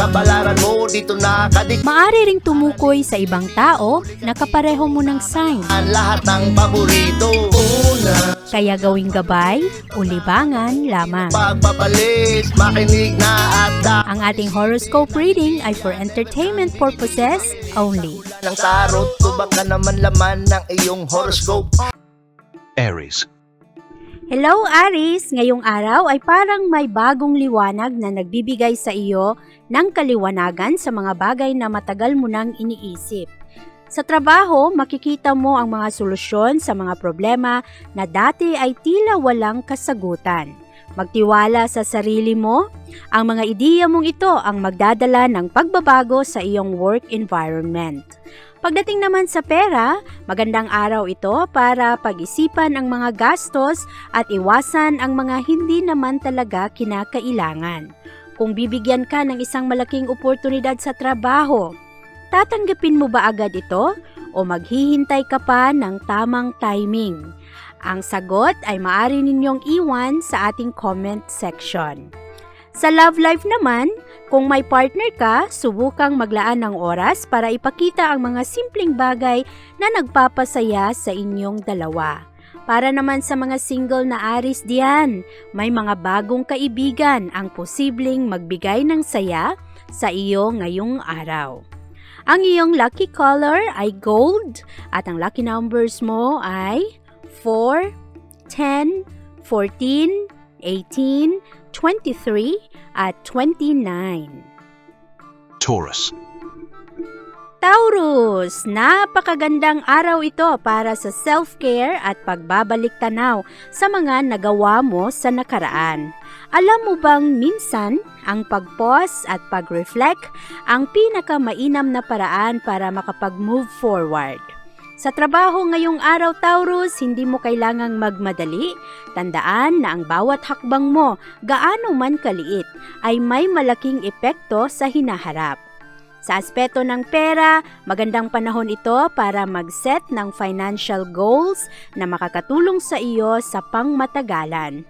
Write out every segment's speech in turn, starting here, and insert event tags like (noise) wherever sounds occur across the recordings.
Kabalaran mo dito nakadik Maari ring tumukoy sa ibang tao na kapareho mo ng sign. ang lahat ng paborito Una, Kaya gawing gabay o libangan lamang. pagpapalit, makinig na at da Ang ating horoscope reading ay for entertainment purposes only. ng tarot Tubak ka naman laman ng iyong horoscope Aries. Hello Aris! Ngayong araw ay parang may bagong liwanag na nagbibigay sa iyo ng kaliwanagan sa mga bagay na matagal mo nang iniisip. Sa trabaho, makikita mo ang mga solusyon sa mga problema na dati ay tila walang kasagutan. Magtiwala sa sarili mo, ang mga ideya mong ito ang magdadala ng pagbabago sa iyong work environment. Pagdating naman sa pera, magandang araw ito para pag-isipan ang mga gastos at iwasan ang mga hindi naman talaga kinakailangan. Kung bibigyan ka ng isang malaking oportunidad sa trabaho, tatanggapin mo ba agad ito o maghihintay ka pa ng tamang timing? Ang sagot ay maaari ninyong iwan sa ating comment section. Sa love life naman, kung may partner ka, subukang maglaan ng oras para ipakita ang mga simpleng bagay na nagpapasaya sa inyong dalawa. Para naman sa mga single na aris diyan, may mga bagong kaibigan ang posibleng magbigay ng saya sa iyo ngayong araw. Ang iyong lucky color ay gold at ang lucky numbers mo ay 4, 10, 14, 18, 23 at 29. Taurus. Taurus, napakagandang araw ito para sa self-care at pagbabalik tanaw sa mga nagawa mo sa nakaraan. Alam mo bang minsan, ang pag-pause at pag-reflect ang pinakamainam na paraan para makapag-move forward. Sa trabaho ngayong araw Taurus, hindi mo kailangang magmadali. Tandaan na ang bawat hakbang mo, gaano man kaliit, ay may malaking epekto sa hinaharap. Sa aspeto ng pera, magandang panahon ito para mag-set ng financial goals na makakatulong sa iyo sa pangmatagalan.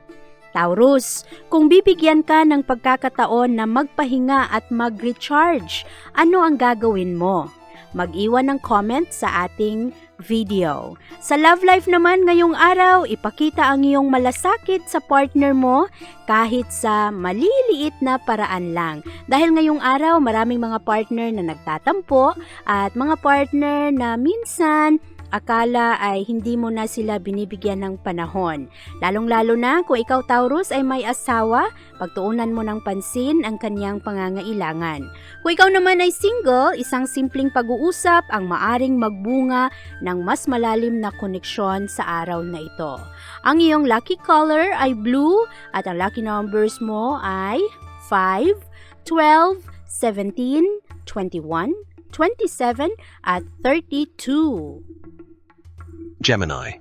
Taurus, kung bibigyan ka ng pagkakataon na magpahinga at mag-recharge, ano ang gagawin mo? Mag-iwan ng comment sa ating video. Sa love life naman ngayong araw, ipakita ang iyong malasakit sa partner mo kahit sa maliliit na paraan lang. Dahil ngayong araw, maraming mga partner na nagtatampo at mga partner na minsan akala ay hindi mo na sila binibigyan ng panahon. Lalong-lalo na kung ikaw Taurus ay may asawa, pagtuunan mo ng pansin ang kanyang pangangailangan. Kung ikaw naman ay single, isang simpleng pag-uusap ang maaring magbunga ng mas malalim na koneksyon sa araw na ito. Ang iyong lucky color ay blue at ang lucky numbers mo ay 5, 12, 17, 21, 27 at 32. Gemini.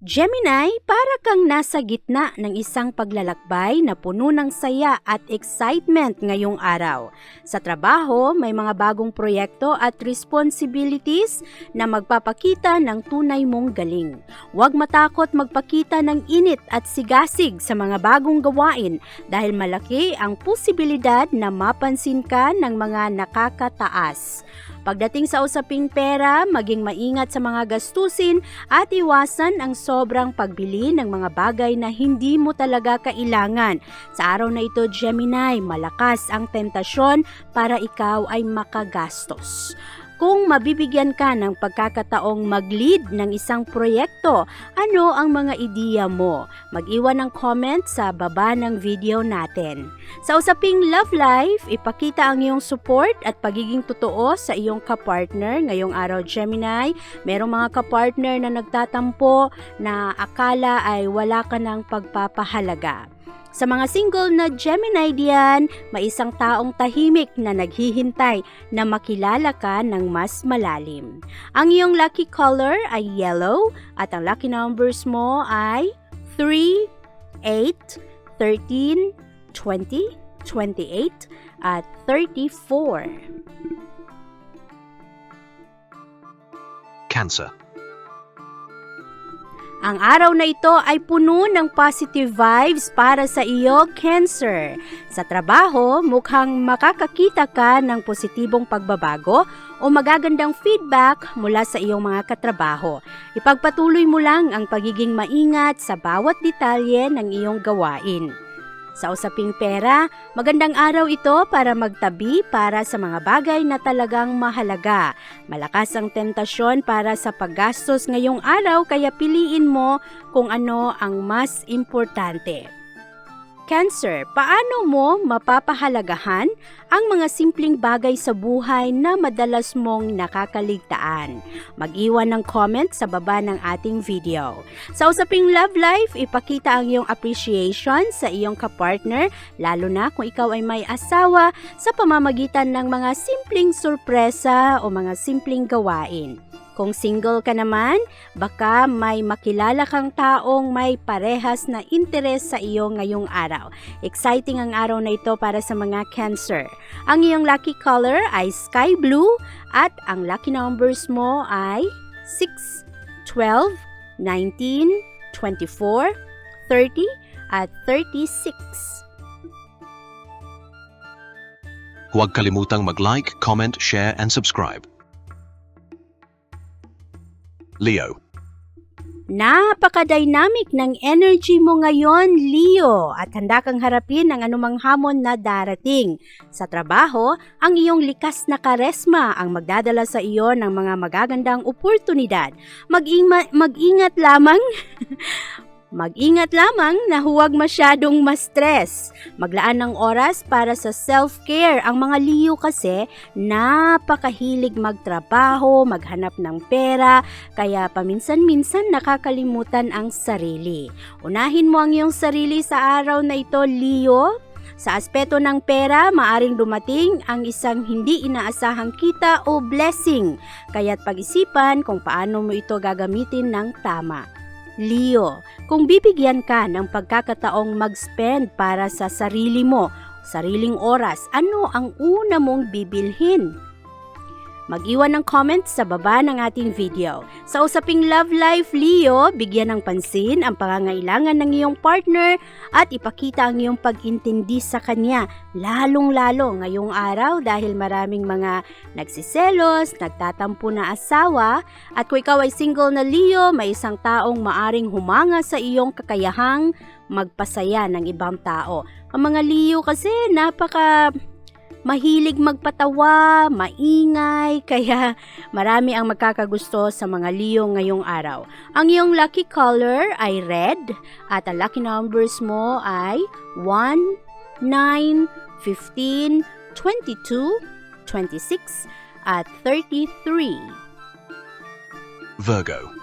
Gemini, para kang nasa gitna ng isang paglalakbay na puno ng saya at excitement ngayong araw. Sa trabaho, may mga bagong proyekto at responsibilities na magpapakita ng tunay mong galing. Huwag matakot magpakita ng init at sigasig sa mga bagong gawain dahil malaki ang posibilidad na mapansin ka ng mga nakakataas. Pagdating sa usaping pera, maging maingat sa mga gastusin at iwasan ang sobrang pagbili ng mga bagay na hindi mo talaga kailangan. Sa araw na ito, Gemini, malakas ang tentasyon para ikaw ay makagastos. Kung mabibigyan ka ng pagkakataong mag-lead ng isang proyekto, ano ang mga ideya mo? Mag-iwan ng comment sa baba ng video natin. Sa usaping love life, ipakita ang iyong support at pagiging totoo sa iyong kapartner. Ngayong araw Gemini, merong mga kapartner na nagtatampo na akala ay wala ka ng pagpapahalaga. Sa mga single na Gemini diyan, may isang taong tahimik na naghihintay na makilala ka ng mas malalim. Ang iyong lucky color ay yellow at ang lucky numbers mo ay 3, 8, 13, 20, 28 at 34. Cancer. Ang araw na ito ay puno ng positive vibes para sa iyo, Cancer. Sa trabaho, mukhang makakakita ka ng positibong pagbabago o magagandang feedback mula sa iyong mga katrabaho. Ipagpatuloy mo lang ang pagiging maingat sa bawat detalye ng iyong gawain. Sa usaping pera, magandang araw ito para magtabi para sa mga bagay na talagang mahalaga. Malakas ang tentasyon para sa paggastos ngayong araw kaya piliin mo kung ano ang mas importante. Cancer, paano mo mapapahalagahan ang mga simpleng bagay sa buhay na madalas mong nakakaligtaan? Mag-iwan ng comment sa baba ng ating video. Sa usaping love life, ipakita ang iyong appreciation sa iyong kapartner, lalo na kung ikaw ay may asawa, sa pamamagitan ng mga simpleng sorpresa o mga simpleng gawain. Kung single ka naman, baka may makilala kang taong may parehas na interes sa iyo ngayong araw. Exciting ang araw na ito para sa mga Cancer. Ang iyong lucky color ay sky blue at ang lucky numbers mo ay 6, 12, 19, 24, 30 at 36. Huwag kalimutang mag-like, comment, share, and subscribe. Leo. Napaka-dynamic ng energy mo ngayon, Leo, at handa kang harapin ang anumang hamon na darating. Sa trabaho, ang iyong likas na karesma ang magdadala sa iyo ng mga magagandang oportunidad. Mag-ingat lamang (laughs) Mag-ingat lamang na huwag masyadong ma-stress. Maglaan ng oras para sa self-care. Ang mga Leo kasi napakahilig magtrabaho, maghanap ng pera, kaya paminsan-minsan nakakalimutan ang sarili. Unahin mo ang iyong sarili sa araw na ito, Leo. Sa aspeto ng pera, maaring dumating ang isang hindi inaasahang kita o blessing. Kaya't pag-isipan kung paano mo ito gagamitin ng tama. Leo, kung bibigyan ka ng pagkakataong mag-spend para sa sarili mo, sariling oras, ano ang una mong bibilhin? Mag-iwan ng comments sa baba ng ating video. Sa usaping love life, Leo, bigyan ng pansin ang pangangailangan ng iyong partner at ipakita ang iyong pag-intindi sa kanya, lalong-lalo ngayong araw dahil maraming mga nagsiselos, nagtatampo na asawa, at kung ikaw ay single na Leo, may isang taong maaring humanga sa iyong kakayahang magpasaya ng ibang tao. Ang mga Leo kasi napaka mahilig magpatawa, maingay, (laughs) kaya marami ang magkakagusto sa mga Leo ngayong araw. Ang iyong lucky color ay red at ang lucky numbers mo ay 1, 9, 15, 22, 26 at 33. Virgo.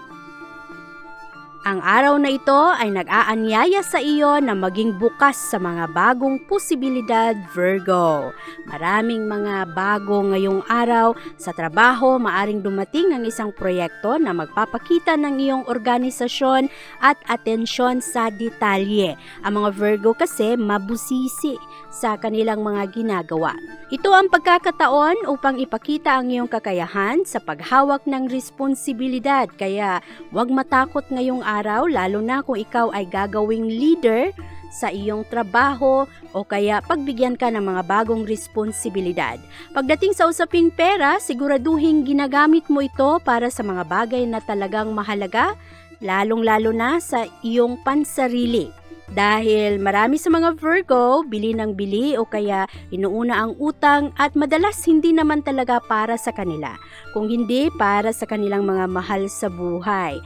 Ang araw na ito ay nag-aanyaya sa iyo na maging bukas sa mga bagong posibilidad, Virgo. Maraming mga bago ngayong araw sa trabaho, maaring dumating ang isang proyekto na magpapakita ng iyong organisasyon at atensyon sa detalye. Ang mga Virgo kasi mabusisi sa kanilang mga ginagawa. Ito ang pagkakataon upang ipakita ang iyong kakayahan sa paghawak ng responsibilidad. Kaya huwag matakot ngayong araw lalo na kung ikaw ay gagawing leader sa iyong trabaho o kaya pagbigyan ka ng mga bagong responsibilidad. Pagdating sa usaping pera, siguraduhin ginagamit mo ito para sa mga bagay na talagang mahalaga, lalong-lalo na sa iyong pansarili. Dahil marami sa mga Virgo, bili ng bili o kaya inuuna ang utang at madalas hindi naman talaga para sa kanila, kung hindi para sa kanilang mga mahal sa buhay.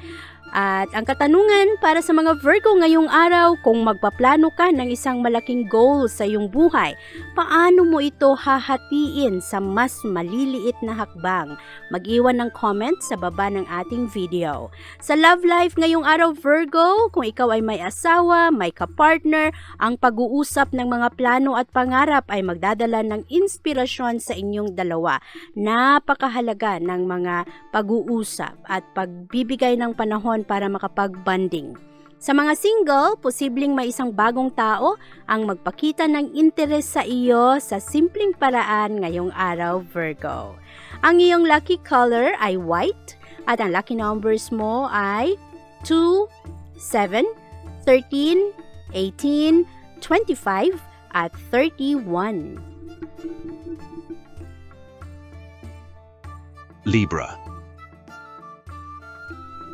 At ang katanungan para sa mga Virgo ngayong araw, kung magpaplano ka ng isang malaking goal sa iyong buhay, paano mo ito hahatiin sa mas maliliit na hakbang? Mag-iwan ng comment sa baba ng ating video. Sa love life ngayong araw Virgo, kung ikaw ay may asawa, may kapartner, ang pag-uusap ng mga plano at pangarap ay magdadala ng inspirasyon sa inyong dalawa. Napakahalaga ng mga pag-uusap at pagbibigay ng panahon para makapag-bonding. Sa mga single, posibleng may isang bagong tao ang magpakita ng interes sa iyo sa simpleng paraan ngayong araw, Virgo. Ang iyong lucky color ay white at ang lucky numbers mo ay 2, 7, 13, 18, 25 at 31. Libra.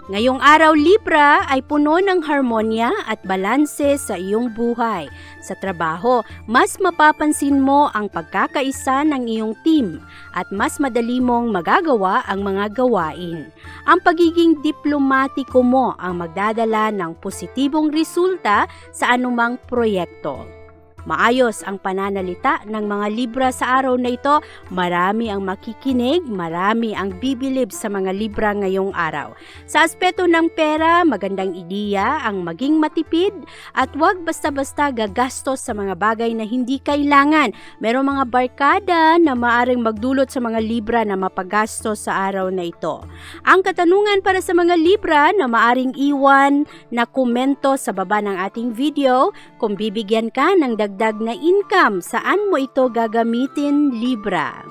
Ngayong araw Libra ay puno ng harmonya at balanse sa iyong buhay. Sa trabaho, mas mapapansin mo ang pagkakaisa ng iyong team at mas madali mong magagawa ang mga gawain. Ang pagiging diplomatiko mo ang magdadala ng positibong resulta sa anumang proyekto. Maayos ang pananalita ng mga Libra sa araw na ito. Marami ang makikinig, marami ang bibilib sa mga Libra ngayong araw. Sa aspeto ng pera, magandang ideya ang maging matipid at huwag basta-basta gagastos sa mga bagay na hindi kailangan. Merong mga barkada na maaring magdulot sa mga Libra na mapagastos sa araw na ito. Ang katanungan para sa mga Libra na maaring iwan na komento sa baba ng ating video kung bibigyan ka ng dagdag na income, saan mo ito gagamitin, Libra?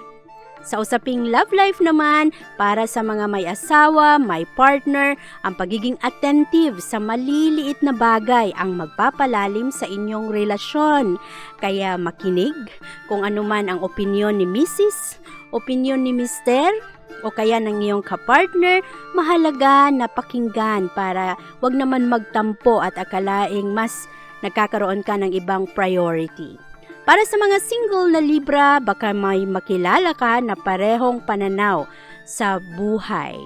Sa usaping love life naman, para sa mga may asawa, may partner, ang pagiging attentive sa maliliit na bagay ang magpapalalim sa inyong relasyon. Kaya makinig kung anuman ang opinyon ni Mrs., opinyon ni Mr., o kaya ng iyong kapartner, mahalaga na pakinggan para wag naman magtampo at akalaing mas nagkakaroon ka ng ibang priority. Para sa mga single na Libra, baka may makilala ka na parehong pananaw sa buhay.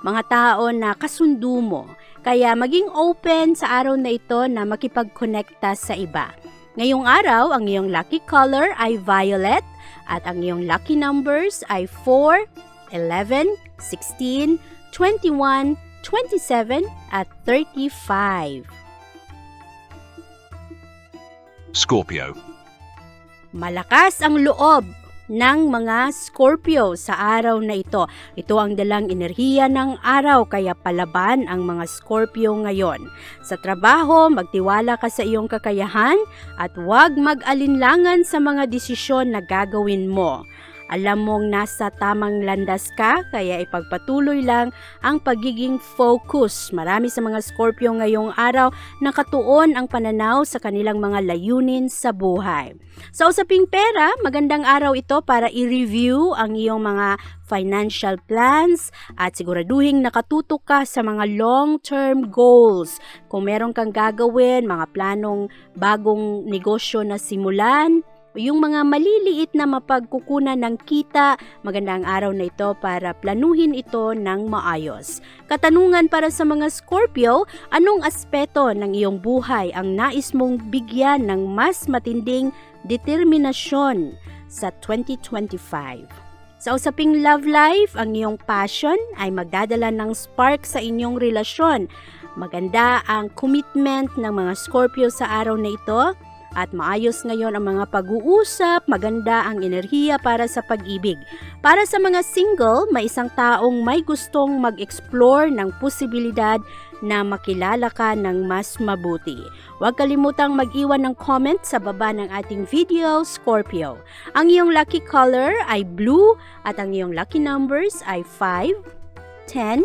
Mga tao na kasundo mo. Kaya maging open sa araw na ito na makipag-connecta sa iba. Ngayong araw, ang iyong lucky color ay violet at ang iyong lucky numbers ay 4, 11, 16, 21, 27 at 35. Scorpio. Malakas ang loob ng mga Scorpio sa araw na ito. Ito ang dalang enerhiya ng araw kaya palaban ang mga Scorpio ngayon. Sa trabaho, magtiwala ka sa iyong kakayahan at huwag mag-alinlangan sa mga desisyon na gagawin mo. Alam mong nasa tamang landas ka, kaya ipagpatuloy lang ang pagiging focus. Marami sa mga Scorpio ngayong araw nakatuon ang pananaw sa kanilang mga layunin sa buhay. Sa usaping pera, magandang araw ito para i-review ang iyong mga financial plans at siguraduhin nakatutok ka sa mga long-term goals. Kung meron kang gagawin, mga planong bagong negosyo na simulan, yung mga maliliit na mapagkukunan ng kita, magandang araw na ito para planuhin ito ng maayos. Katanungan para sa mga Scorpio, anong aspeto ng iyong buhay ang nais mong bigyan ng mas matinding determinasyon sa 2025? Sa usaping love life, ang iyong passion ay magdadala ng spark sa inyong relasyon. Maganda ang commitment ng mga Scorpio sa araw na ito at maayos ngayon ang mga pag-uusap, maganda ang enerhiya para sa pag-ibig. Para sa mga single, may isang taong may gustong mag-explore ng posibilidad na makilala ka ng mas mabuti. Huwag kalimutang mag-iwan ng comment sa baba ng ating video, Scorpio. Ang iyong lucky color ay blue at ang iyong lucky numbers ay 5, 10,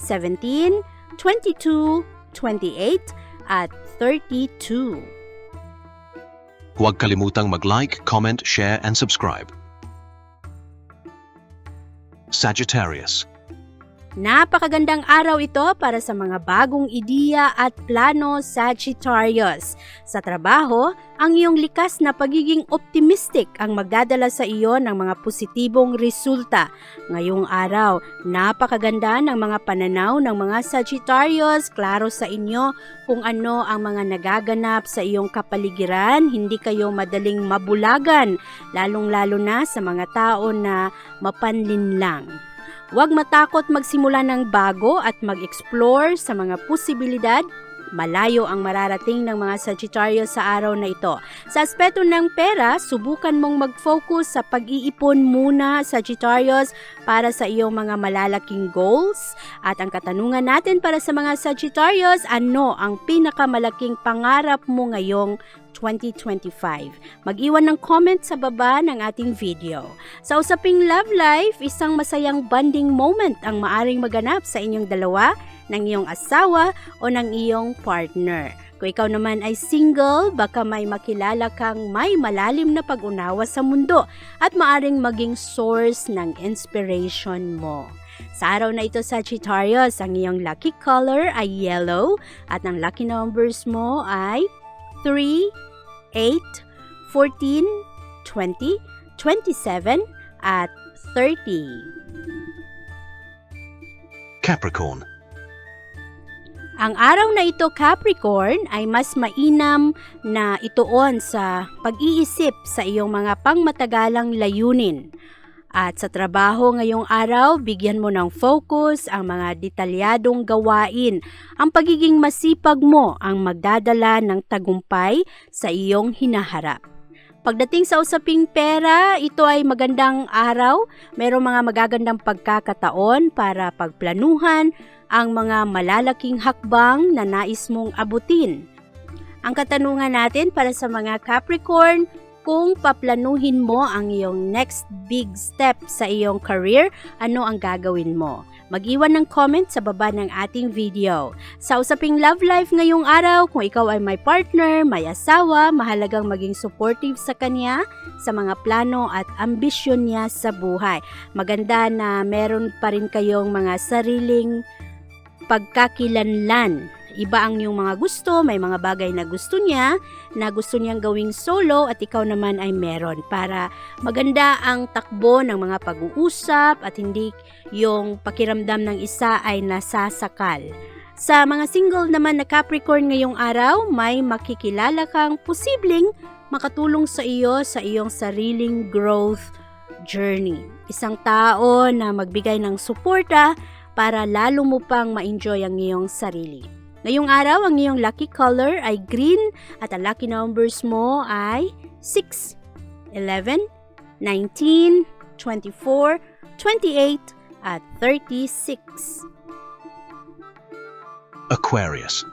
17, 22, 28 at 32. Huwag kalimutang mag-like, comment, share, and subscribe. Sagittarius. Napakagandang araw ito para sa mga bagong ideya at plano Sagittarius. Sa trabaho, ang iyong likas na pagiging optimistic ang magdadala sa iyo ng mga positibong resulta. Ngayong araw, napakaganda ng mga pananaw ng mga Sagittarius, klaro sa inyo kung ano ang mga nagaganap sa iyong kapaligiran, hindi kayo madaling mabulagan, lalong-lalo na sa mga tao na mapanlinlang. Huwag matakot magsimula ng bago at mag-explore sa mga posibilidad. Malayo ang mararating ng mga Sagittarius sa araw na ito. Sa aspeto ng pera, subukan mong mag-focus sa pag-iipon muna, Sagittarius, para sa iyong mga malalaking goals. At ang katanungan natin para sa mga Sagittarius, ano ang pinakamalaking pangarap mo ngayong 2025. Mag-iwan ng comment sa baba ng ating video. Sa usaping love life, isang masayang bonding moment ang maaring maganap sa inyong dalawa, ng iyong asawa o ng iyong partner. Kung ikaw naman ay single, baka may makilala kang may malalim na pag-unawa sa mundo at maaring maging source ng inspiration mo. Sa araw na ito, Sagittarius, ang iyong lucky color ay yellow at ang lucky numbers mo ay 3, 8, 14, 20, 27, at 30. Capricorn. Ang araw na ito, Capricorn, ay mas mainam na ituon sa pag-iisip sa iyong mga pangmatagalang layunin. At sa trabaho ngayong araw, bigyan mo ng focus ang mga detalyadong gawain. Ang pagiging masipag mo ang magdadala ng tagumpay sa iyong hinaharap. Pagdating sa usaping pera, ito ay magandang araw. Merong mga magagandang pagkakataon para pagplanuhan ang mga malalaking hakbang na nais mong abutin. Ang katanungan natin para sa mga Capricorn, kung paplanuhin mo ang iyong next big step sa iyong career, ano ang gagawin mo? Mag-iwan ng comment sa baba ng ating video. Sa usaping love life ngayong araw, kung ikaw ay may partner, may asawa, mahalagang maging supportive sa kanya sa mga plano at ambisyon niya sa buhay. Maganda na meron pa rin kayong mga sariling pagkakilanlan. Iba ang iyong mga gusto, may mga bagay na gusto niya, na gusto niyang gawing solo at ikaw naman ay meron para maganda ang takbo ng mga pag-uusap at hindi yung pakiramdam ng isa ay nasasakal. Sa mga single naman na Capricorn ngayong araw, may makikilala kang posibleng makatulong sa iyo sa iyong sariling growth journey. Isang tao na magbigay ng suporta para lalo mo pang ma-enjoy ang iyong sarili. Ngayong araw, ang iyong lucky color ay green at ang lucky numbers mo ay 6, 11, 19, 24, 28, at 36. Aquarius.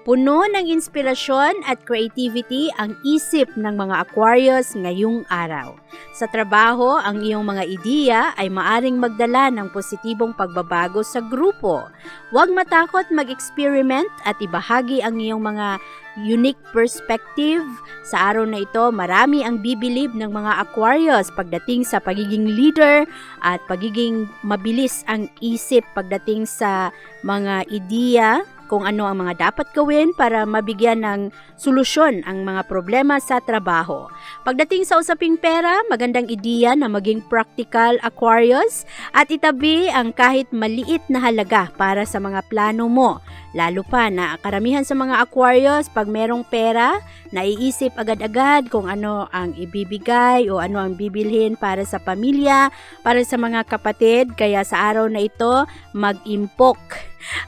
Puno ng inspirasyon at creativity ang isip ng mga Aquarius ngayong araw. Sa trabaho, ang iyong mga ideya ay maaring magdala ng positibong pagbabago sa grupo. Huwag matakot mag-experiment at ibahagi ang iyong mga unique perspective. Sa araw na ito, marami ang bibilib ng mga Aquarius pagdating sa pagiging leader at pagiging mabilis ang isip pagdating sa mga ideya kung ano ang mga dapat gawin para mabigyan ng solusyon ang mga problema sa trabaho. Pagdating sa usaping pera, magandang ideya na maging practical Aquarius at itabi ang kahit maliit na halaga para sa mga plano mo. Lalo pa na karamihan sa mga Aquarius, pag merong pera, naiisip agad-agad kung ano ang ibibigay o ano ang bibilhin para sa pamilya, para sa mga kapatid. Kaya sa araw na ito, mag-impok.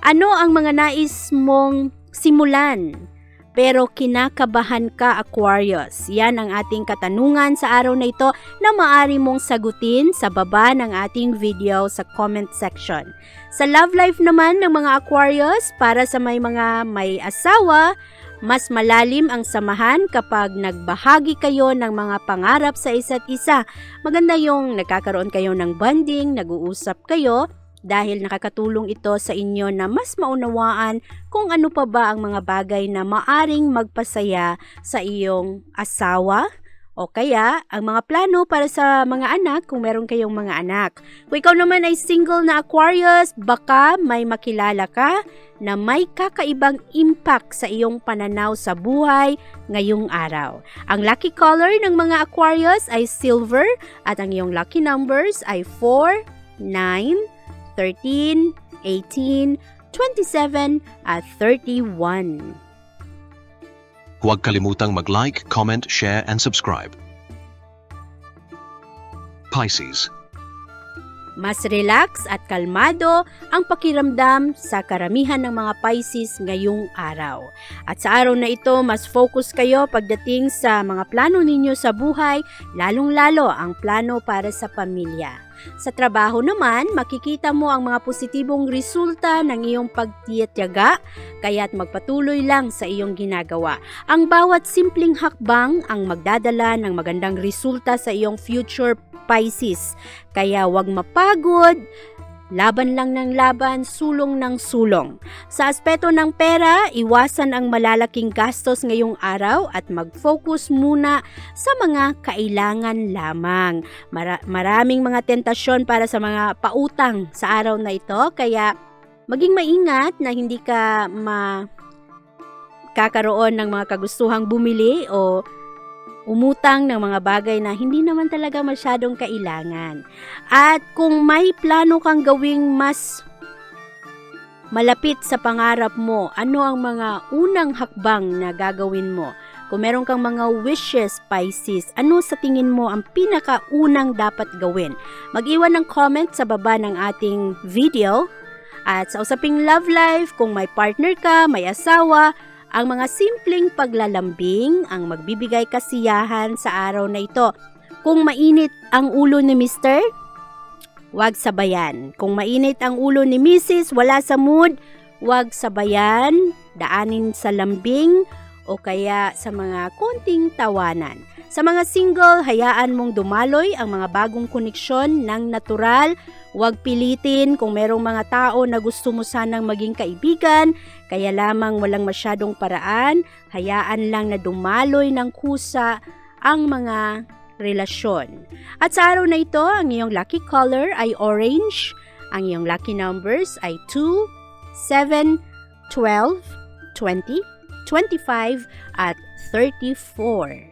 Ano ang mga nais mong simulan? Pero kinakabahan ka Aquarius. Yan ang ating katanungan sa araw na ito na maaari mong sagutin sa baba ng ating video sa comment section. Sa love life naman ng mga Aquarius, para sa may mga may asawa, mas malalim ang samahan kapag nagbahagi kayo ng mga pangarap sa isa't isa. Maganda yung nagkakaroon kayo ng bonding, nag-uusap kayo, dahil nakakatulong ito sa inyo na mas maunawaan kung ano pa ba ang mga bagay na maaring magpasaya sa iyong asawa O kaya, ang mga plano para sa mga anak kung meron kayong mga anak. Kung ikaw naman ay single na Aquarius, baka may makilala ka na may kakaibang impact sa iyong pananaw sa buhay ngayong araw. Ang lucky color ng mga Aquarius ay silver at ang iyong lucky numbers ay 4, 9, 13, 18, 27 at 31. Huwag kalimutang mag-like, comment, share, and subscribe. Pisces. Mas relax at kalmado ang pakiramdam sa karamihan ng mga Pisces ngayong araw. At sa araw na ito, mas focus kayo pagdating sa mga plano ninyo sa buhay, lalong-lalo ang plano para sa pamilya. Sa trabaho naman, makikita mo ang mga positibong resulta ng iyong pagtiyatyaga, kaya't magpatuloy lang sa iyong ginagawa. Ang bawat simpleng hakbang ang magdadala ng magandang resulta sa iyong future Pisces. Kaya huwag mapagod, laban lang ng laban, sulong ng sulong. Sa aspeto ng pera, iwasan ang malalaking gastos ngayong araw at mag-focus muna sa mga kailangan lamang. Mara- maraming mga tentasyon para sa mga pautang sa araw na ito, kaya maging maingat na hindi ka ma kakaroon ng mga kagustuhang bumili o umutang ng mga bagay na hindi naman talaga masyadong kailangan. At kung may plano kang gawing mas malapit sa pangarap mo, ano ang mga unang hakbang na gagawin mo? Kung meron kang mga wishes, Pisces, ano sa tingin mo ang pinakaunang dapat gawin? Mag-iwan ng comment sa baba ng ating video. At sa usaping love life, kung may partner ka, may asawa, ang mga simpleng paglalambing ang magbibigay kasiyahan sa araw na ito. Kung mainit ang ulo ni Mr., wag sabayan. Kung mainit ang ulo ni Mrs., wala sa mood, wag sabayan, daanin sa lambing o kaya sa mga konting tawanan. Sa mga single, hayaan mong dumaloy ang mga bagong koneksyon ng natural. Huwag pilitin kung merong mga tao na gusto mo sanang maging kaibigan, kaya lamang walang masyadong paraan, hayaan lang na dumaloy ng kusa ang mga relasyon. At sa araw na ito, ang iyong lucky color ay orange, ang iyong lucky numbers ay 2, 7, 12, 20, 25 at 34.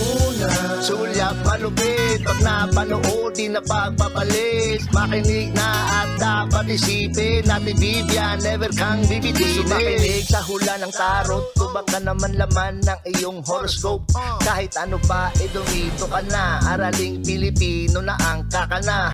Una, sulyap malupit Pag napanood, di na pagpapalit Makinig na at dapat isipin Ate Vivian, never kang bibitinin Sumakinig sa hula ng tarot Tubak ka naman laman ng iyong horoscope. Kahit ano pa, eh dumito ka na. Araling Pilipino na ang kakana